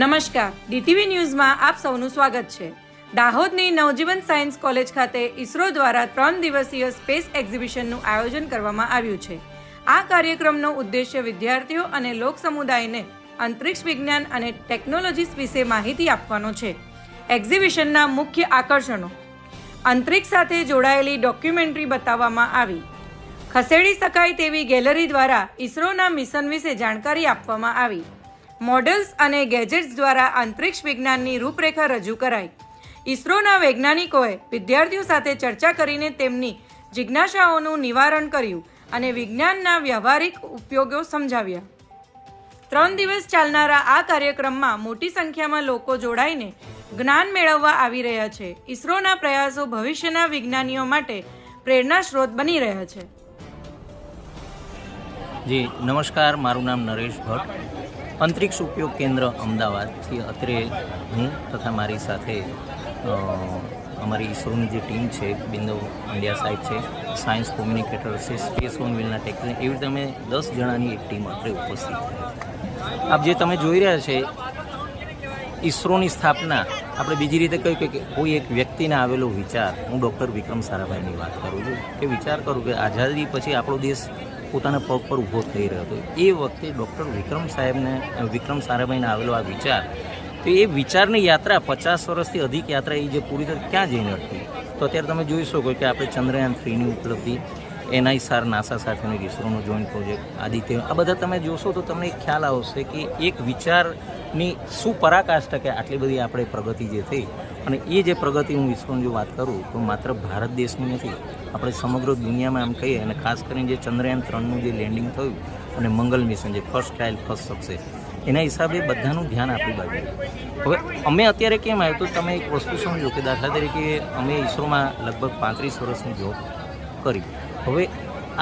નમસ્કાર. ડીટીવી ન્યૂઝમાં આપ સૌનું સ્વાગત છે. દાહોદની નવજીવન સાયન્સ કોલેજ ખાતે ઇસરો દ્વારા ત્રણ દિવસીય સ્પેસ એક્ઝિબિશનનું આયોજન કરવામાં આવ્યું છે. આ કાર્યક્રમનો ઉદ્દેશ્ય વિદ્યાર્થીઓ અને લોક સમુદાયને અંતરિક્ષ વિજ્ઞાન અને ટેકનોલોજીસ વિશે માહિતી આપવાનો છે. એક્ઝિબિશનના મુખ્ય આકર્ષણો. અંતરિક્ષ સાથે જોડાયેલી ડોક્યુમેન્ટરી બતાવવામાં આવી. ખસેડી શકાય તેવી ગેલેરી દ્વારા ઇસરોના મિશન વિશે જાણકારી આપવામાં આવી. મોડલ્સ અને ગેજેટ્સ દ્વારા અંતરિક્ષ વિજ્ઞાનની રૂપરેખા રજૂ કરાઈ. ઇસરોના વૈજ્ઞાનિકોએ વિદ્યાર્થીઓ સાથે ચર્ચા કરીને તેમની જિજ્ઞાસાઓનું નિવારણ કર્યું અને વિજ્ઞાનના વ્યવહારિક ઉપયોગો સમજાવ્યા. ત્રણ દિવસ ચાલનારા આ કાર્યક્રમમાં મોટી સંખ્યામાં લોકો જોડાઈને જ્ઞાન મેળવવા આવી રહ્યા છે. ઇસરોના પ્રયાસો ભવિષ્યના વિજ્ઞાનીઓ માટે પ્રેરણા સ્ત્રોત બની રહ્યા છે. જી, નમસ્કાર. મારું નામ નરેશ ભટ્ટ. અંતરિક્ષ ઉપયોગ કેન્દ્ર અમદાવાદથી અત્રે હું તથા મારી સાથે અમારી ઇસરોની જે ટીમ છે, બિંદુ ઇન્ડિયા સાહેબ છે, સાયન્સ કોમ્યુનિકેટર છે, સ્પેસ ઓન વિલના ટેકનિક એવી રીતે અમે દસ જણાની એક ટીમ અત્રે ઉપસ્થિત આપ જે તમે જોઈ રહ્યા છે ઇસરોની સ્થાપના, આપણે બીજી રીતે કહ્યું કે કોઈ એક વ્યક્તિને આવેલો વિચાર, હું ડૉક્ટર વિક્રમ સારાભાઈની વાત કરું છું, કે વિચાર કરું કે આઝાદી પછી આપણો દેશ પોતાના પગ પર ઊભો થઈ રહ્યો હતો. એ વખતે ડૉક્ટર વિક્રમ સાહેબને, વિક્રમ સારાભાઈને આવેલો આ વિચાર, તો એ વિચારની યાત્રા પચાસ વર્ષથી અધિક યાત્રા એ જે પૂરી થઈ ક્યાં જઈને અટકી? તો અત્યારે તમે જોઈ શકો કે આપણે ચંદ્રયાન થ્રીની ઉપલબ્ધિ એનઆઈસાર નાસા સાથેનો એક ઇસરોનો જોઈન્ટ પ્રોજેક્ટ આદિત્ય, આ બધા તમે જોશો તો તમને ખ્યાલ આવશે કે એક વિચારની શું પરાકાષ્ઠા કે આટલી બધી આપણે પ્રગતિ જે થઈ અને એ જે પ્રગતિ હું ઇસરોની જો વાત કરું તો માત્ર ભારત દેશની નથી, આપણે સમગ્ર દુનિયામાં એમ કહીએ અને ખાસ કરીને જે ચંદ્રયાન ત્રણનું જે લેન્ડિંગ થયું અને મંગલ મિશન જે ફર્સ્ટ ટ્રાયલ ફર્સ્ટ સક્સેસ એના હિસાબે બધાનું ધ્યાન આપણી બાજુ હવે અમે અત્યારે કેમ આવ્યું તો તમે એક વસ્તુ સમજો કે દાખલા તરીકે અમે ઇસરોમાં લગભગ પાંત્રીસ વર્ષની જોબ કરી. હવે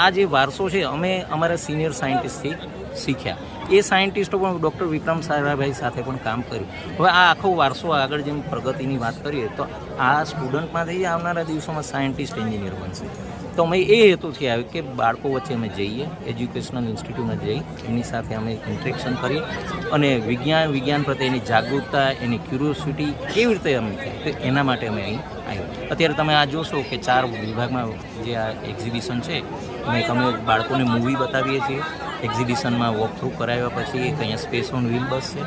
આ જે વારસો છે, અમે અમારા સિનિયર સાયન્ટિસ્ટથી શીખ્યા. એ સાયન્ટિસ્ટો પણ ડૉક્ટર વિક્રમ સારાભાઈ સાથે પણ કામ કર્યું. હવે આ આખો વારસો આગળ જેમ પ્રગતિની વાત કરીએ, તો આ સ્ટુડન્ટમાંથી આવનારા દિવસોમાં સાયન્ટિસ્ટ એન્જિનિયર બનશે. તો અમે એ હેતુથી આવ્યું કે બાળકો વચ્ચે અમે જઈએ એજ્યુકેશનલ ઇન્સ્ટિટ્યૂટમાં જઈ એમની સાથે અમે ઇન્ટરેક્શન કરી અને વિજ્ઞાન વિજ્ઞાન પ્રત્યે એની જાગૃતતા, એની ક્યુરિયોસિટી કેવી રીતે અમે તો એના માટે અમે અહીં આવ્યા. અત્યારે તમે આ જોશો કે ચાર વિભાગમાં જે આ એક્ઝિબિશન છે અમે તમે બાળકોને મૂવી બતાવીએ છીએ. એક્ઝિબિશનમાં વોક થ્રુ કરાવ્યા પછી એક અહીંયા સ્પેસ ઓન વ્હીલ બસ છે.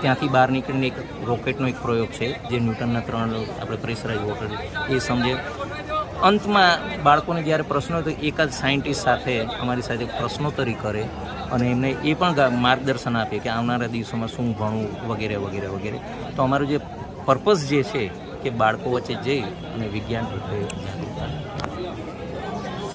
ત્યાંથી બહાર નીકળીને એક રોકેટનો એક પ્રયોગ છે, જે ન્યૂટનના ત્રણ આપણે પ્રેશરાઇઝ વોટર એ સમજે. અંતમાં બાળકોને જ્યારે પ્રશ્નો તો એક જ સાયન્ટિસ્ટ સાથે અમારી સાથે પ્રશ્નોત્તરી કરે અને એમને એ પણ માર્ગદર્શન આપે કે આવનારા દિવસોમાં શું ભણવું વગેરે વગેરે વગેરે. તો અમારું જે પર્પઝ જે છે કે બાળકો વચ્ચે જઈ અને વિજ્ઞાન પ્રત્યે જાગૃતતા